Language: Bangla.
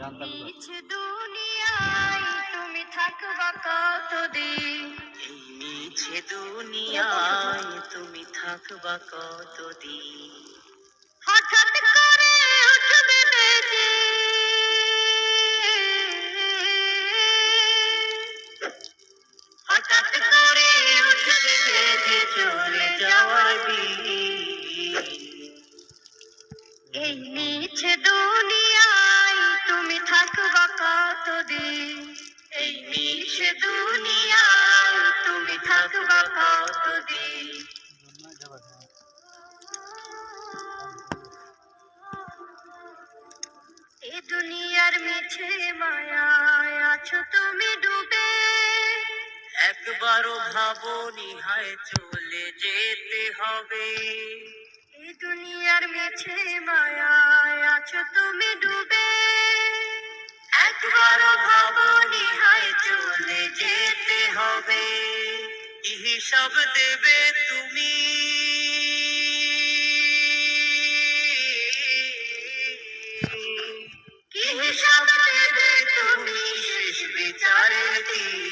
নিজ দুনিয়ায় তুমি থাকবা কতদিন? এই মিছে দুনিয়ায় তুমি থাকবা কতদিন? হঠাৎ করে উঠবে বেজে। হঠাৎ করে উঠবে বেজে চলে যাওয়ার দিন এই নিজ দুনিয়ায় দুনিয়ায় তুমি থাকবা কতদিন? এ দুনিয়ার মিছে মায়ায় আছো তুমি ডুবে। একবারও ভাবনি হায় চলে যেতে হবে। এ দুনিয়ার মিছে মায়ায় আছো তুমি ডুবে। একবারও হিসাব দেবে তুমি। কি হিসাব দেবে তুমি? শেষ বিচারে দিয়ে